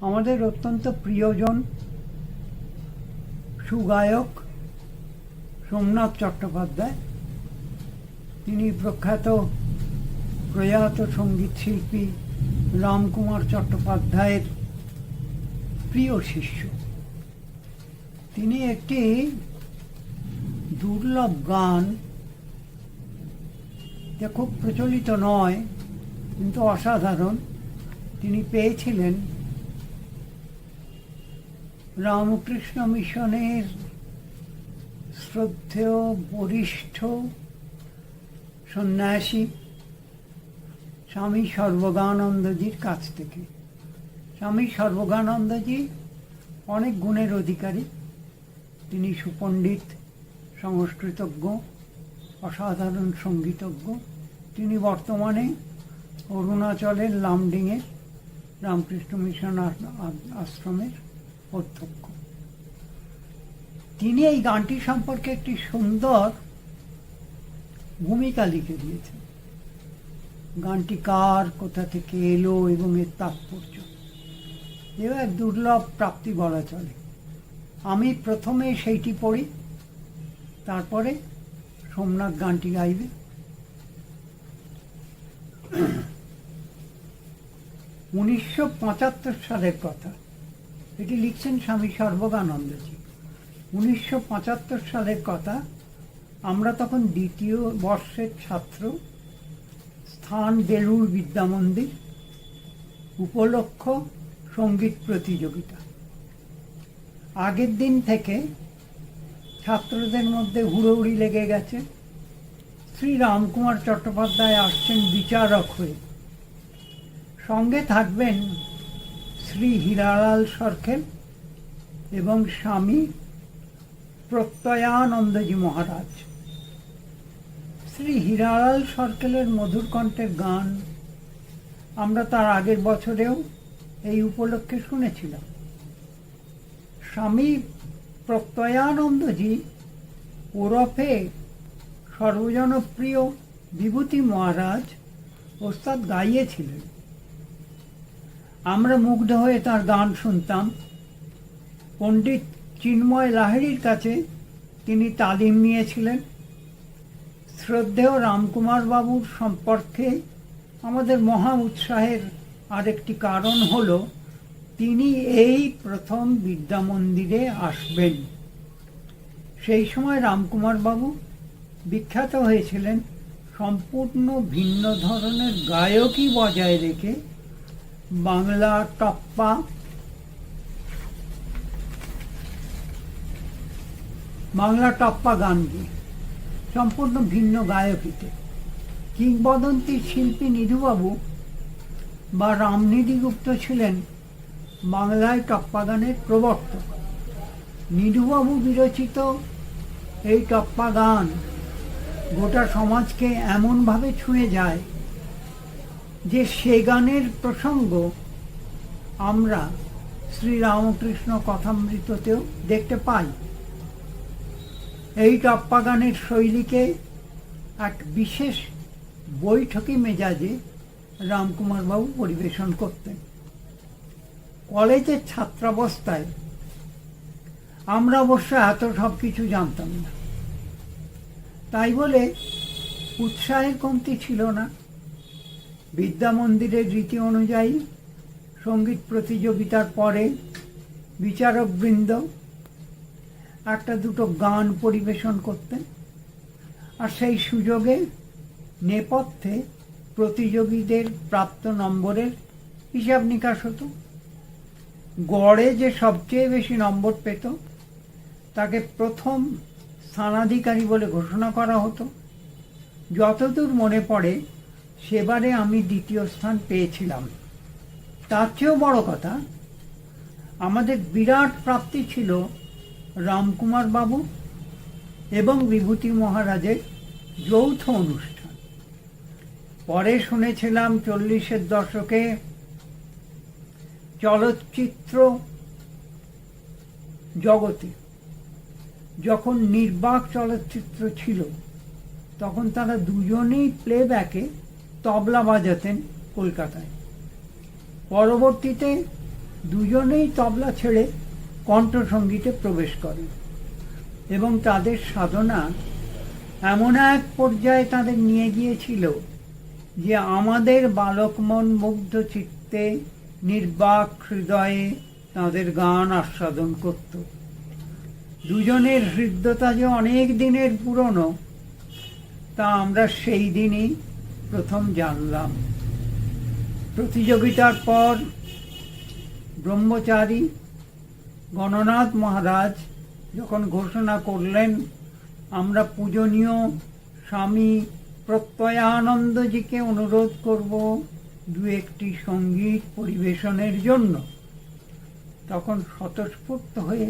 আমাদের অত্যন্ত প্রিয়জন সুগায়ক সোমনাথ চট্টোপাধ্যায়। তিনি প্রখ্যাত প্রয়াত সংগীত শিল্পী রামকুমার চট্টোপাধ্যায়ের প্রিয় শিষ্য। তিনি একটি দুর্লভ গান, যা খুব প্রচলিত নয়, কিন্তু অসাধারণ। তিনি পেয়েছিলেন রামকৃষ্ণ মিশনের শ্রদ্ধেয় বরিষ্ঠ সন্ন্যাসী স্বামী সর্বগানন্দজির কাছ থেকে। স্বামী সর্বগানন্দজি অনেক গুণের অধিকারী। তিনি সুপণ্ডিত, সংস্কৃতজ্ঞ, অসাধারণ সঙ্গীতজ্ঞ। তিনি বর্তমানে অরুণাচলের লামডিংয়ের রামকৃষ্ণ মিশন আশ্রমের অধ্যক্ষ। তিনি এই গানটি সম্পর্কে একটি সুন্দর ভূমিকা লিখে দিয়েছেন। গানটি কার, কোথা থেকে এলো এবং এর তাৎপর্য? এও এক দুর্লভ প্রাপ্তি বলা চলে। আমি প্রথমে সেইটি পড়ি, তারপরে সোমনাথ গানটি গাইবে। উনিশশো পঁচাত্তর সালের কথা। এটি লিখছেন স্বামী সর্বগানন্দজি উনিশশো পঁচাত্তর সালের কথা, আমরা তখন দ্বিতীয় বর্ষের ছাত্র, স্থান বেলুর বিদ্যা মন্দির উপলক্ষ সংগীত প্রতিযোগিতা। আগের দিন থেকে ছাত্রদের মধ্যে হুড়োহুড়ি লেগে গেছে। শ্রী রামকুমার চট্টোপাধ্যায় আসছেন বিচারক হয়ে। সঙ্গে থাকবেন শ্রী হীরালাল সরখেল এবং স্বামী প্রত্যয়ানন্দজি মহারাজ। শ্রী হীরালাল সরকেলের মধুর কণ্ঠের গান আমরা তার আগের বছরেও এই উপলক্ষে শুনেছিলাম। স্বামী প্রত্যয়ানন্দজি ওরফে সর্বজনপ্রিয় বিভূতি মহারাজ ওস্তাদ গাইয়েছিলেন। আমরা মুগ্ধ হয়ে তার গান শুনতাম। পণ্ডিত চিন্ময় লাহিড়ির কাছে তিনি তালিম নিয়েছিলেন। শ্রদ্ধেয় রামকুমার বাবুর সম্পর্কে আমাদের মহা উৎসাহের আরেকটি কারণ হল, তিনি এই প্রথম বিদ্যা মন্দিরে আসবেন। সেই সময় রামকুমার বাবু বিখ্যাত হয়েছিলেন। সম্পূর্ণ ভিন্ন ধরনের গায়কই বজায় রেখে বাংলা টপ্পা বাংলা টপ্পা গান গিয়ে সম্পূর্ণ ভিন্ন গায়কিতে। কিংবদন্তি শিল্পী নিধুবাবু বা রামনিধি গুপ্ত ছিলেন বাংলায় টপ্পা গানের প্রবর্তক। নিধুবাবু বিরচিত এই টপ্পা গান গোটা সমাজকে এমনভাবে ছুঁয়ে যায় যে সে গানের প্রসঙ্গ আমরা শ্রী রামকৃষ্ণ কথামৃততেও দেখতে পাই। এই টপ্পা গানের শৈলীকে এক বিশেষ বৈঠকি মেজাজে রামকুমারবাবু পরিবেশন করতেন। কলেজের ছাত্রাবস্থায় আমরা অবশ্য এত সব কিছু জানতাম না। তাই বলে উৎসাহের কমতি ছিল না। বিদ্যা মন্দিরের রীতি অনুযায়ী সংগীত প্রতিযোগিতার পরে বিচারকবৃন্দ একটা দুটো গান পরিবেশন করতেন। আর সেই সুযোগে নেপথ্যে প্রতিযোগীদের প্রাপ্ত নম্বরের হিসাব নিকাশ হতো। গড়ে যে সবচেয়ে বেশি নম্বর পেত, তাকে প্রথম স্থানাধিকারী বলে ঘোষণা করা হতো। যতদূর মনে পড়ে সেবারে আমি দ্বিতীয় স্থান পেয়েছিলাম। তার চেয়েও বড় কথা, আমাদের বিরাট প্রাপ্তি ছিল রামকুমার বাবু এবং বিভূতি মহারাজের যৌথ অনুষ্ঠান। পরে শুনেছিলাম চল্লিশের দশকে চলচ্চিত্র জগতে যখন নির্বাক চলচ্চিত্র ছিল, তখন তারা দুজনেই প্লেব্যাকে তবলা বাজাতেন কলকাতায়। পরবর্তীতে দুজনেই তবলা ছেড়ে কণ্ঠসঙ্গীতে প্রবেশ করেন এবং তাদের সাধনা এমন এক পর্যায়ে তাদের নিয়ে গিয়েছিল যে আমাদের বালক মন মুগ্ধ চিত্তে নির্বাক হৃদয়ে তাদের গান আস্বাদন করত। দুজনের হৃদ্যতা যে অনেক দিনের পুরনো, তা আমরা সেই দিনই প্রথম জানলাম। প্রতিযোগিতার পর ব্রহ্মচারী গণনাথ মহারাজ যখন ঘোষণা করলেন, আমরা পূজনীয় স্বামী প্রত্যয়ানন্দজিকে অনুরোধ করব দু একটি সংগীত পরিবেশনের জন্য। তখন স্বতঃস্ফূর্ত হয়ে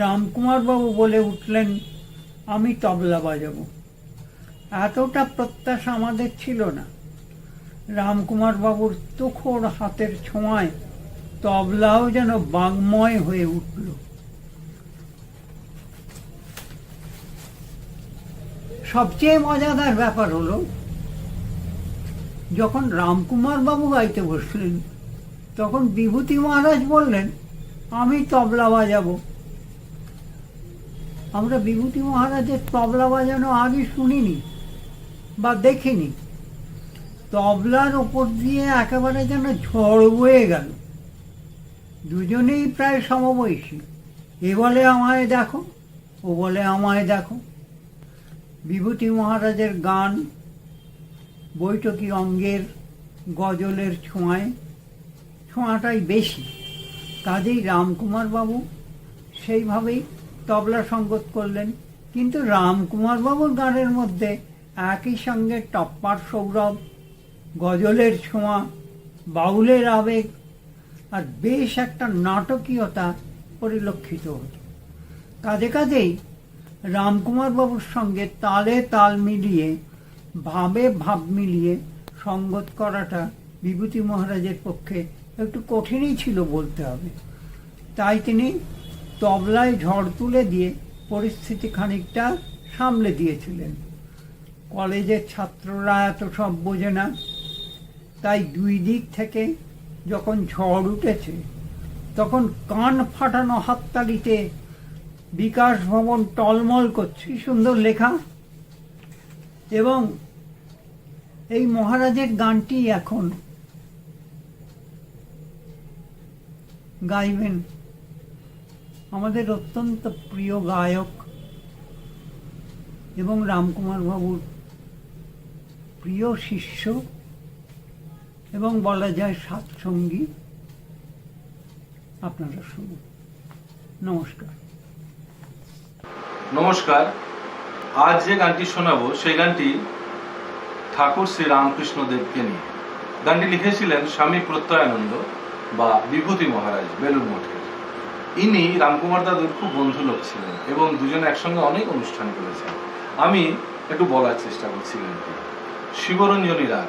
রামকুমার বাবু বলে উঠলেন, আমি তবলা বাজাবো। এতটা প্রত্যাশা আমাদের ছিল না। রামকুমার বাবুর তুখোর হাতের ছোঁয়ায় তবলাও যেন বাংময় হয়ে উঠল। সবচেয়ে মজাদার ব্যাপার হলো, যখন রামকুমার বাবু গাইতে বসলেন, তখন বিভূতি মহারাজ বললেন, আমি তবলা বাজাবো। আমরা বিভূতি মহারাজের তবলা বাজানো আগে শুনিনি। বা দেখিনি। তবলার ওপর দিয়ে একেবারে যেন ঝড় বয়ে গেল। দুজনেই প্রায় সমবয়সী। এ বলে আমায় দেখো, ও বলে আমায় দেখো। বিভূতি মহারাজের গান, বৈঠকি অঙ্গের গজলের ছোঁয়ায়, ছোঁয়াটাই বেশি। কাজেই রামকুমার বাবু সেইভাবেই তবলা সঙ্গত করলেন। কিন্তু রামকুমার বাবুর গানের মধ্যে একই সঙ্গে টপ্পার সৌরভ, গজলের ছোঁয়া, বাউলের আবেগ আর বেশ একটা নাটকীয়তা পরিলক্ষিত হতো। কাজে কাজেই রামকুমার বাবুর সঙ্গে তালে তাল মিলিয়ে, ভাবে ভাব মিলিয়ে সঙ্গত করাটা বিভূতি মহারাজের পক্ষে একটু কঠিনই ছিল বলতে হবে। তাই তিনি তবলায় ঝড় তুলে দিয়ে পরিস্থিতি খানিকটা সামলে দিয়েছিলেন। কলেজের ছাত্ররা এত সব বোঝে না। তাই দুই দিক থেকে যখন ঝড় উঠেছে, তখন কান ফাটানো হাততালিতে বিকাশ ভবন টলমল করছে। সুন্দর লেখা। এবং এই মহারাজের গানটি এখন গাইবেন। আমাদের অত্যন্ত প্রিয় গায়ক এবং রামকুমার বাবুর প্রিয় শিষ্য এবং বলা যায় সাতসঙ্গী আপনারা শুনুন। নমস্কার। নমস্কার। আজ যে গানটি শোনাবো, সেই গানটি ঠাকুর শ্রী রামকৃষ্ণ দেবকে নিয়ে। গানটি লিখেছিলেন স্বামী প্রত্যয়ানন্দ বা বিভূতি মহারাজ বেলুর মঠের। ইনি রামকুমার দাদুর খুব বন্ধু লোক ছিলেন এবং দুজনে একসঙ্গে অনেক অনুষ্ঠান করেছেন। আমি একটু বলার চেষ্টা করছি গানটি। 시골은 요리라